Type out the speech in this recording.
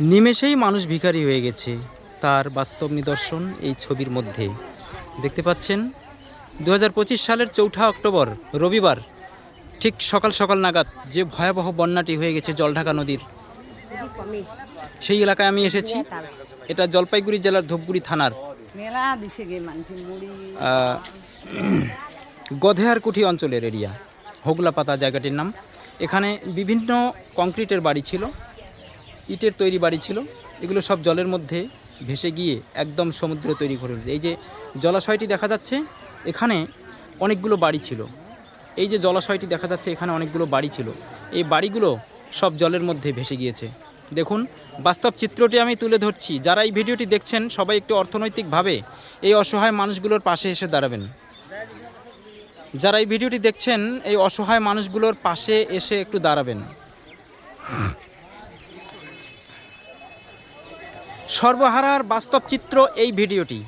নিমেষেই মানুষ ভিখারি হয়ে গেছে। তার বাস্তব নিদর্শন এই ছবির মধ্যে। দেখতে পাচ্ছেন দু হাজার পঁচিশ সালের চৌঠা অক্টোবর রবিবার ঠিক সকাল সকাল নাগাদ যে ভয়াবহ বন্যাটি হয়ে গেছে জলঢাকা নদীর। সেই এলাকায় আমি এসেছি। এটা জলপাইগুড়ি জেলার ধূপগুড়ি থানার। মেলা দিছে গে মানুষ মুড়ি। আহ, গধেয়ারকুঠি অঞ্চলের এরিয়া হোগলাপাতা জায়গাটির নাম। এখানে বিভিন্ন কংক্রিটের বাড়ি ছিল। ইটের তৈরি বাড়ি ছিল। এগুলো সব জলের মধ্যে ভেসে গিয়ে একদম সমুদ্র তৈরি করে ফেলেছে। এই যে জলাশয়টি দেখা যাচ্ছে, এখানে অনেকগুলো বাড়ি ছিল। এই যে জলাশয়টি দেখা যাচ্ছে, এখানে অনেকগুলো বাড়ি ছিল। এই বাড়িগুলো সব জলের মধ্যে ভেসে গিয়েছে। দেখুন, বাস্তব চিত্রটি আমি তুলে ধরছি। যারা এই ভিডিওটি দেখছেন, সবাই একটু অর্থনৈতিকভাবে এই অসহায় মানুষগুলোর পাশে এসে দাঁড়াবেন। যারা এই ভিডিওটি দেখছেন, এই অসহায় মানুষগুলোর পাশে এসে একটু দাঁড়াবেন। সর্বহারার বাস্তব চিত্র এই ভিডিওটি।